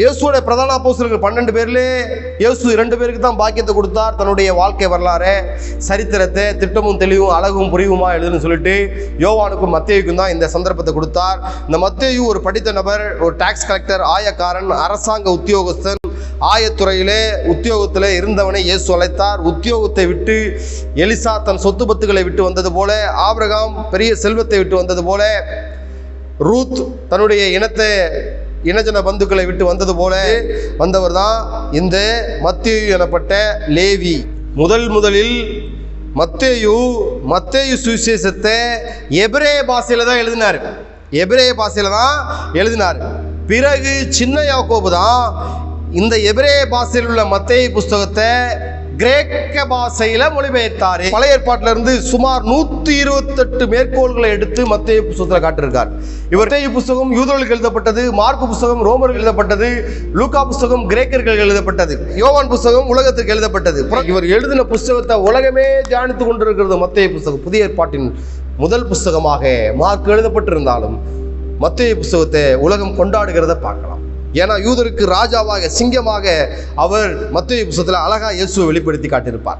இயேசுவோட பிரதான அப்போசர்கள் பன்னெண்டு பேர்ல இயேசு இரண்டு பேருக்கு தான் பாக்கியத்தை கொடுத்தார். தன்னுடைய வாழ்க்கை வரலாறு சரித்திரத்தை திட்டமும் தெளிவும் அழகும் புரிவுமா எழுதுன்னு சொல்லிட்டு யோவானுக்கும் மத்தேயுக்கும் தான் இந்த சந்தர்ப்பத்தை கொடுத்தார். இந்த மத்தேயு ஒரு படித்த நபர் ஒரு டாக்ஸ் கலெக்டர் ஆயக்காரன் அரசாங்க உத்தியோகஸ்தன் ஆயத்துறையிலே உத்தியோகத்தில் இருந்தவனை இயேசு அழைத்தார். உத்தியோகத்தை விட்டு எலிசா தன் சொத்து பத்துகளை விட்டு வந்தது போல ஆபிரகாம் பெரிய செல்வத்தை விட்டு வந்தது போல ரூத் தன்னுடைய இனத்தை இனஜன பந்துக்களை விட்டு வந்தது போல வந்தவர் தான் இந்த மத்தேயு எனப்பட்ட லேவி. முதல் முதலில் மத்தேயு மத்தேயு சுவிசேஷத்தை எபிரே பாஷையில் தான் எழுதினார். எபிரே பாஷையில் தான் எழுதினார். பிறகு சின்ன யாக்கோபு தான் இந்த எபிரே பாஷையில் உள்ள மத்தேயு புஸ்தகத்தை கிரேக்க பாசையில மொழிபெயர்த்தாரு. பழைய ஏற்பாட்டில இருந்து சுமார் நூத்தி இருபத்தெட்டு மேற்கோள்களை எடுத்து மத்திய புஸ்தகத்தில் காட்டியிருக்கார். இவர் புஸ்தகம் யூதர்களுக்கு எழுதப்பட்டது மார்க்கு புஸ்தகம் ரோமர்கள் எழுதப்பட்டது லூகா புஸ்தகம் கிரேக்கர்கள் எழுதப்பட்டது யோவான் புஸ்தகம் உலகத்துக்கு எழுதப்பட்டது. இவர் எழுதின புஸ்தகத்தை உலகமே தியானித்து கொண்டிருக்கிறது மத்திய புஸ்தகம். புதிய ஏற்பாட்டின் முதல் புஸ்தகமாக மார்க் எழுதப்பட்டிருந்தாலும் மத்திய புஸ்தகத்தை உலகம் கொண்டாடுகிறத பார்க்கலாம். ஏன்னா யூதருக்கு ராஜாவாக சிங்கமாக அவர் மத்திய புஸ்தகத்தில் அழகா இயேசுவை வெளிப்படுத்தி காட்டியிருப்பார்.